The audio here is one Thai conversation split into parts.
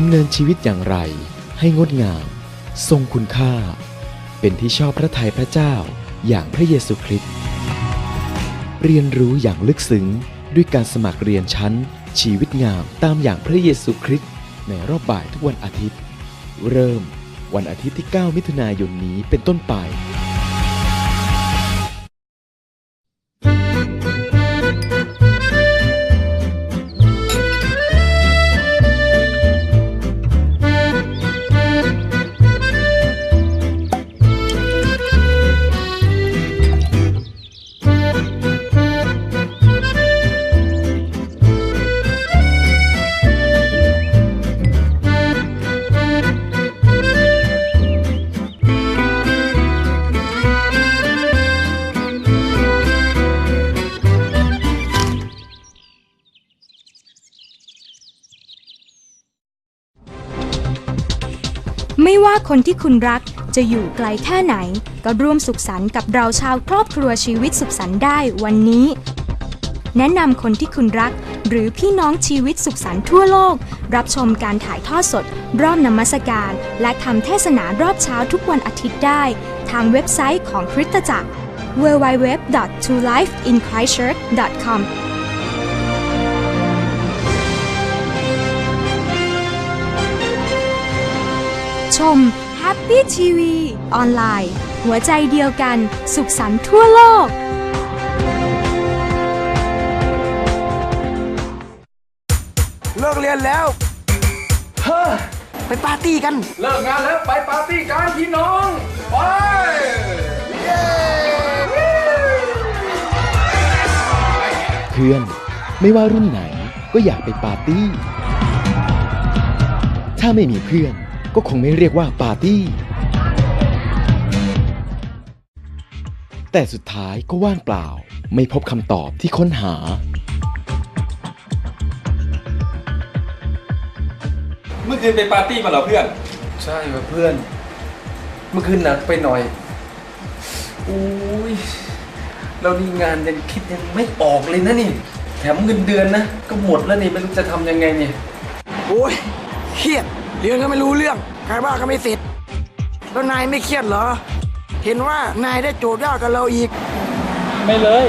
ดำเนินชีวิตอย่างไร ให้งดงาม ทรงคุณค่า เป็นที่ชอบพระทัยพระเจ้าอย่างพระเยซูคริสต์เรียนรู้อย่างลึกซึ้งด้วยการสมัครเรียนชั้น ชีวิตงามตามอย่างพระเยซูคริสต์ในรอบบ่ายทุกวันอาทิตย์ เริ่มวันอาทิตย์ที่ 9 มิถุนายนนี้เป็นต้นไป ไม่ว่าคนที่คุณรักจะอยู่ไกลแค่ไหน ก็ร่วมสุขสันต์กับเราชาวครอบครัวชีวิตสุขสันต์ได้วันนี้ แนะนำคนที่คุณรัก หรือพี่น้องชีวิตสุขสันต์ทั่วโลก รับชมการถ่ายทอดสด รอบนมัสการ และคำเทศนารอบเช้าทุกวันอาทิตย์ได้ ทางเว็บไซต์ของคริสตจักร www.trulifeinchristchurch.com ชม Happy TV ออนไลน์ หัวใจเดียวกันสุขสันต์ทั่วโลกเลิกเรียนแล้ว เฮ้อ ไปปาร์ตี้กัน เลิกงานแล้วไปปาร์ตี้กันพี่น้อง ไป เพื่อนไม่ว่ารุ่นไหนก็อยากไปปาร์ตี้ ถ้าไม่มีเพื่อน ก็คงไม่เรียกว่าปาร์ตี้ แต่สุดท้ายก็ว่างเปล่า ไม่พบคำตอบที่ค้นหา เมื่อคืนไปปาร์ตี้มาเหรอเพื่อน ใช่ว่ะเพื่อน เมื่อคืนหนักไปหน่อยอุ้ยเรานี่งานยังคิดยังไม่ออกเลยนะนี่ แถมเงินเดือนนะ ก็หมดแล้วนี่ไม่รู้จะทำยังไงเนี่ย โอ้ยเครียด เรียนก็ไม่รู้เรื่องการบ้านก็ไม่เสร็จแล้วนายไม่เครียดเหรอ เห็นว่านายได้โจทย์ยากกับเราอีก ไม่เลย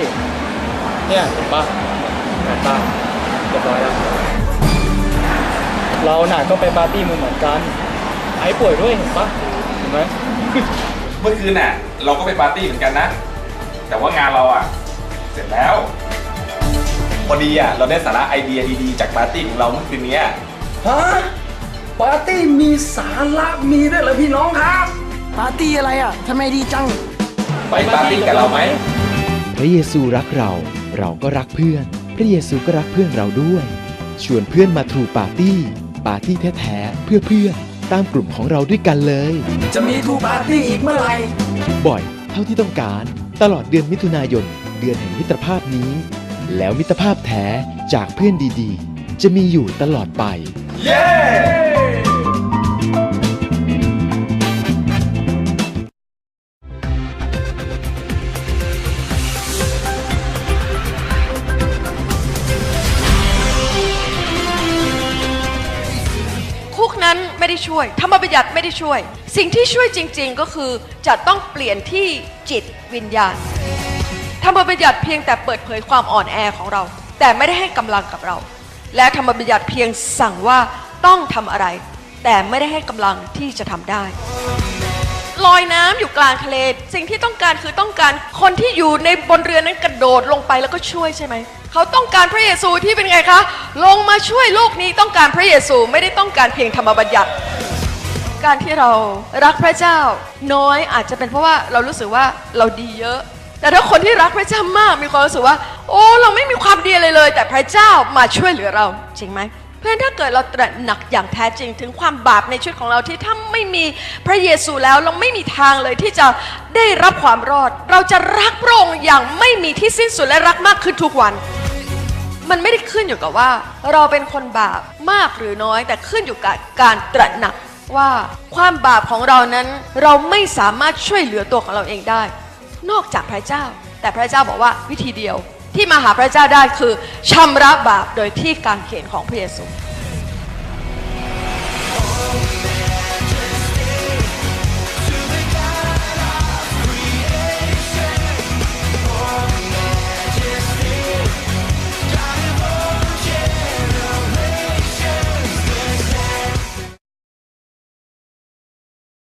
เนี่ยเห็นปะเห็นปะเรียบร้อยแล้ว เราหนักก็ไปปาร์ตี้มึงเหมือนกัน ไอ้ป่วยด้วยเห็นปะเห็นไหม เมื่อคืนน่ะ เราก็ไปปาร์ตี้เหมือนกันนะ แต่ว่างานเราอะ เสร็จแล้ว พอดีอะ เราได้สาระไอเดียดีๆ จากปาร์ตี้ของเราเมื่อคืนเนี้ย ฮะ ปาร์ตี้มีสาระมีด้วยเหรอพี่น้องครับ ปาร์ตี้อะไรอะทำไมดีจัง ไปปาร์ตี้กับเราไหม พระเยซูรักเรา เราก็รักเพื่อน พระเยซูก็รักเพื่อนเราด้วย ชวนเพื่อนมาทรูปาร์ตี้ ปาร์ตี้แท้ๆเพื่อเพื่อนตามกลุ่มของเราด้วยกันเลย จะมีทูปาร์ตี้อีกเมื่อไหร่บ่อยเท่าที่ต้องการ ตลอดเดือนมิถุนายน เดือนแห่งมิตรภาพนี้ แล้วมิตรภาพแท้จากเพื่อนดีๆ จะมีอยู่ตลอดไป เย้ ไม่ได้ช่วย ธรรมบัญญัติไม่ได้ช่วย สิ่งที่ช่วยจริง ๆ ก็คือจะต้องเปลี่ยนที่จิตวิญญาณ ธรรมบัญญัติเพียงแต่เปิดเผยความอ่อนแอของเรา แต่ไม่ได้ให้กำลังกับเรา และธรรมบัญญัติเพียงสั่งว่าต้องทำอะไร แต่ไม่ได้ให้กำลังที่จะทำได้ลอยน้ำอยู่กลางทะเล สิ่งที่ต้องการคือต้องการคนที่อยู่ในบนเรือนั้นกระโดดลงไปแล้วก็ช่วยใช่ไหม เขาต้องการพระเยซูที่เป็นไงคะ ลงมาช่วยโลกนี้ต้องการพระเยซูไม่ได้ต้องการเพียงธรรมบัญญัติ การที่เรารักพระเจ้าน้อยอาจจะเป็นเพราะว่าเรารู้สึกว่าเราดีเยอะ แต่ถ้าคนที่รักพระเจ้ามากมีความรู้สึกว่า โอ้เราไม่มีความดีอะไรเลย แต่พระเจ้ามาช่วยเหลือเราจริงไหมเพื่อนถ้าเกิดเราตระหนักอย่างแท้จริงถึงความบาปในชีวิตของเราที่ถ้าไม่มีพระเยซูแล้วเราไม่มีทางเลยที่จะได้รับความรอด เราจะรักพระองค์อย่างไม่มีที่สิ้นสุดและรักมากขึ้นทุกวัน มันไม่ได้ขึ้นอยู่กับว่า เราเป็นคนบาปมากหรือน้อย แต่ขึ้นอยู่กับการตระหนักว่าความบาปของเรานั้น เราไม่สามารถช่วยเหลือตัวของเราเองได้ นอกจากพระเจ้า แต่พระเจ้าบอกว่าวิธีเดียวที่มาหาพระเจ้าได้คือชำระบาปโดยที่การเขียนของพระเยซู